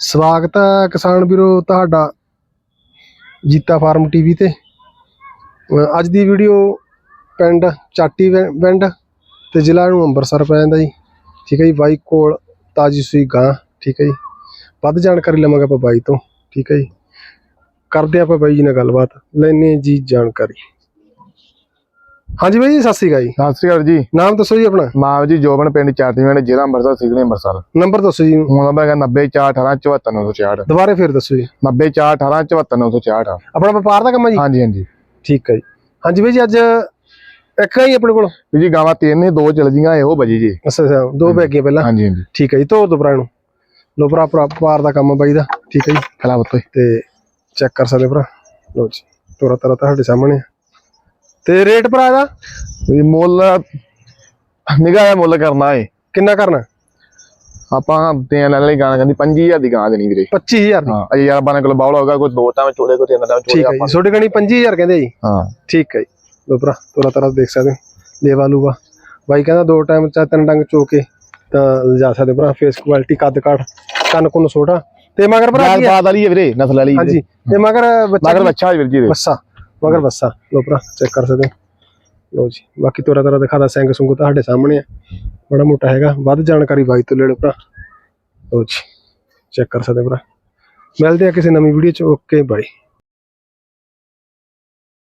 ਸਵਾਗਤ ਹੈ ਕਿਸਾਨ ਵੀਰੋ ਤੁਹਾਡਾ ਜੀਤਾ ਫਾਰਮ ਟੀਵੀ ਤੇ। ਅੱਜ ਦੀ ਵੀਡੀਓ ਪਿੰਡ ਚਾਟੀ ਵੈ- ਪਿੰਡ ਤੇ ਜ਼ਿਲ੍ਹਾ ਨੂੰ ਅੰਮ੍ਰਿਤਸਰ ਪੈ ਜਾਂਦਾ ਜੀ। ਠੀਕ ਹੈ ਜੀ, ਬਾਈ ਕੋਲ ਤਾਜੀ ਸੂਈ ਗਾਂ, ਠੀਕ ਹੈ ਜੀ। ਵੱਧ ਜਾਣਕਾਰੀ ਲਵਾਂਗੇ ਆਪਾਂ ਬਾਈ ਤੋਂ, ਠੀਕ ਹੈ ਜੀ। ਕਰਦੇ ਆਪਾਂ ਬਾਈ ਜੀ ਨਾਲ ਗੱਲਬਾਤ ਲੈਣੇ ਜੀ ਜਾਣਕਾਰੀ। ਹਾਂਜੀ ਬਾਈ ਜੀ ਸਤਿ ਸ਼੍ਰੀ ਅਕਾਲ ਜੀ। ਸਤਿ ਸ਼੍ਰੀ ਅਕਾਲ ਜੀ। ਨਾਮ ਦੱਸੋ ਜੀ ਆਪਣਾ। ਨਾਮ ਜੀ ਜੋਬਨ ਪਿੰਡ ਚਾਟੀਵਿੰਡ ਜ਼ਿਲ੍ਹਾ ਅੰਮ੍ਰਿਤਸਰ ਸਿਗਨੀ ਅੰਮ੍ਰਿਤਸਰ। ਨੰਬਰ ਦੱਸੋ ਜੀ। ਹੁਣ ਨੰਬਰ ਹੈਗਾ 90418 ਦੁਬਾਰੇ ਫੇਰ ਦੱਸੋ ਜੀ। 90418 ਆਪਣਾ ਵਪਾਰ ਦਾ ਕੰਮ ਹੈ ਜੀ? ਹਾਂਜੀ ਹਾਂਜੀ। ਠੀਕ ਹੈ ਜੀ। ਹਾਂਜੀ ਬਾਈ ਜੀ ਅੱਜ ਇੱਕ ਹੀ ਆਪਣੇ ਕੋਲ। ਜੀ ਗਾਵਾਂ ਤਿੰਨ ਨੇ ਦੋ ਚਲ ਜੀਆਂ ਇਹੋ ਬਜੀ ਜੀ। ਅੱਛਾ ਅੱਛਾ ਦੋ ਬੈਗੇ ਪਹਿਲਾਂ। ਹਾਂਜੀ ਹਾਂਜੀ। ਠੀਕ ਹੈ ਜੀ ਤੋਰ ਦੋ ਭਰਾ ਨੂੰ। ਲੋ ਭਰਾ ਭਰਾ ਵਪਾਰ ਦਾ ਕੰਮ ਬਾਈ ਦਾ। ਠੀਕ ਹੈ ਜੀ। ਖਲਾ ਬੱਤੋ ਤੇ ਚੈੱਕ ਕਰ ਸਕਦੇ ਭਰਾ। ਲੋ ਜੀ ਤੋਰਾ ਤਰਾ ਤੁਹਾਡੇ ਸਾਹਮਣੇ। ਤੇ ਰੇਟ ਭਰਾ ਦਾ ਮੁੱਲ ਨਿਗਾਹ ਮੁੱਲ ਕਰਨਾ ਏ। ਕਿੰਨਾ ਕਰਨਾ? ਆਪਾਂ ਦੇਣ ਲੈਣ ਲਈ ਗਾਣਾ ਕਹਿੰਦੀ 25000 ਦੀ ਗਾਂ ਦੇਣੀ ਵੀਰੇ। 25000 ਦੀ? ਹਾਂ। ਅਜੇ ਯਾਰ ਬਾਨੇ ਕੋਲ ਬਾਉਲ ਹੋਗਾ ਕੋਈ ਦੋ ਟਾਈਮ ਚੋਲੇ ਕੋਈ ਤਿੰਨ ਟਾਈਮ ਚੋਲੇ ਜੀ। ਛੋਟੇ ਗਣੀ 25000 ਕਹਿੰਦੇ ਜੀ? ਹਾਂ। ਠੀਕ ਹੈ ਜੀ। ਲੋ ਭਰਾ ਤੋਰਾ ਤਰਾ ਦੇਖ ਸਕਦੇ ਲੇਵਾ ਲੂਗਾ ਬਾਈ ਕਹਿੰਦਾ ਦੋ ਟਾਈਮ ਚਾ ਤਿੰਨ ਡੰਗ ਚੋ ਕੇ ਤਾਂ ਲਿਜਾ ਸਕਦੇ ਭਰਾ। ਫੇਸ ਕੁਆਲਿਟੀ ਕੱਦ ਕਾਠ ਕੰਨ ਕੁੰਨ ਛੋਟਾ ਤੇ ਮਗਰ ਭਰਾ ਕੀ? ਬਾਤ ਵਾਲੀ ਹੈ ਵੀਰੇ ਨਸਲ ਵਾਲੀ ਹਾਂਜੀ। ਤੇ ਮਗਰ ਬੱਚਾ ਮਗਰ ਕੀ- ਬੱਚਾ ਵੀਰ ਜੀ ਦੇ ਬੱਸਾ। ਮਗਰ ਬੱਸਾ ਲੋ ਭਰਾ ਚੈੱਕ ਕਰ ਸਕਦੇ ਹੋ। ਲੋ ਜੀ, ਬਾਕੀ ਤੋਰਾ ਤੋਰਾ ਦਿਖਾਦਾ ਸਿੰਘ ਸੁੰਗ ਤੁਹਾਡੇ ਸਾਹਮਣੇ ਆ। ਬੜਾ ਮੋਟਾ ਹੈਗਾ, ਵੱਧ ਜਾਣਕਾਰੀ ਬਾਈ ਤੋਂ ਲੈ ਲਓ ਭਰਾ। ਲੋ ਜੀ ਚੈੱਕ ਕਰ ਸਕਦੇ ਹੋ ਭਰਾ। ਮਿਲਦੇ ਆ ਕਿਸੇ ਨਵੀਂ ਵੀਡੀਓ ਚ ਓਕੇ ਬਾਈ